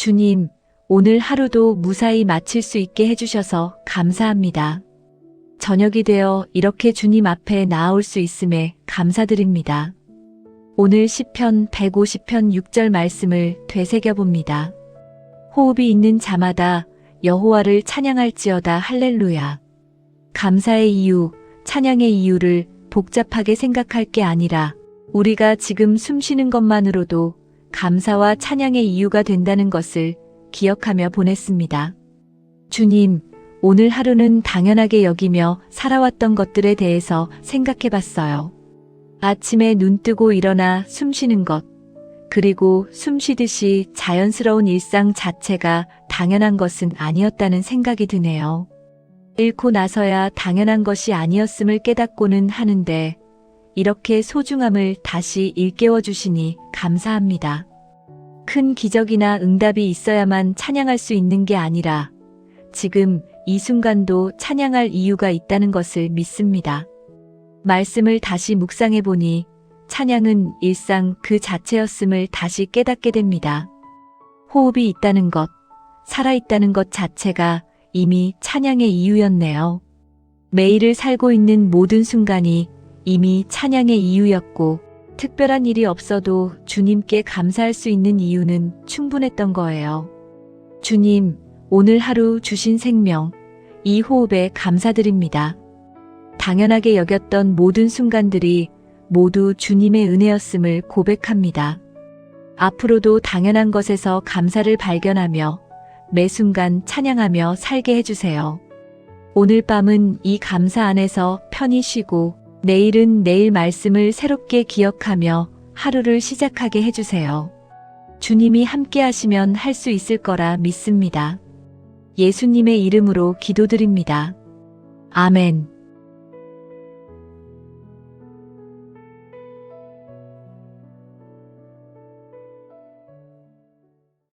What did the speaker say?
주님, 오늘 하루도 무사히 마칠 수 있게 해주셔서 감사합니다. 저녁이 되어 이렇게 주님 앞에 나아올 수 있음에 감사드립니다. 오늘 시편 150편 6절 말씀을 되새겨 봅니다. 호흡이 있는 자마다 여호와를 찬양할지어다 할렐루야. 감사의 이유, 찬양의 이유를 복잡하게 생각할 게 아니라 우리가 지금 숨 쉬는 것만으로도 감사와 찬양의 이유가 된다는 것을 기억하며 보냈습니다. 주님, 오늘 하루는 당연하게 여기며 살아왔던 것들에 대해서 생각해 봤어요. 아침에 눈 뜨고 일어나 숨 쉬는 것, 그리고 숨 쉬듯이 자연스러운 일상 자체가 당연한 것은 아니었다는 생각이 드네요. 잃고 나서야 당연한 것이 아니었음을 깨닫고는 하는데, 이렇게 소중함을 다시 일깨워 주시니 감사합니다. 큰 기적이나 응답이 있어야만 찬양할 수 있는 게 아니라, 지금 이 순간도 찬양할 이유가 있다는 것을 믿습니다. 말씀을 다시 묵상해 보니 찬양은 일상 그 자체였음을 다시 깨닫게 됩니다. 호흡이 있다는 것, 살아있다는 것 자체가 이미 찬양의 이유였네요. 매일을 살고 있는 모든 순간이 이미 찬양의 이유였고, 특별한 일이 없어도 주님께 감사할 수 있는 이유는 충분했던 거예요. 주님, 오늘 하루 주신 생명, 이 호흡에 감사드립니다. 당연하게 여겼던 모든 순간들이 모두 주님의 은혜였음을 고백합니다. 앞으로도 당연한 것에서 감사를 발견하며 매 순간 찬양하며 살게 해주세요. 오늘 밤은 이 감사 안에서 편히 쉬고 내일은 내일 말씀을 새롭게 기억하며 하루를 시작하게 해주세요. 주님이 함께 하시면 할 수 있을 거라 믿습니다. 예수님의 이름으로 기도드립니다. 아멘.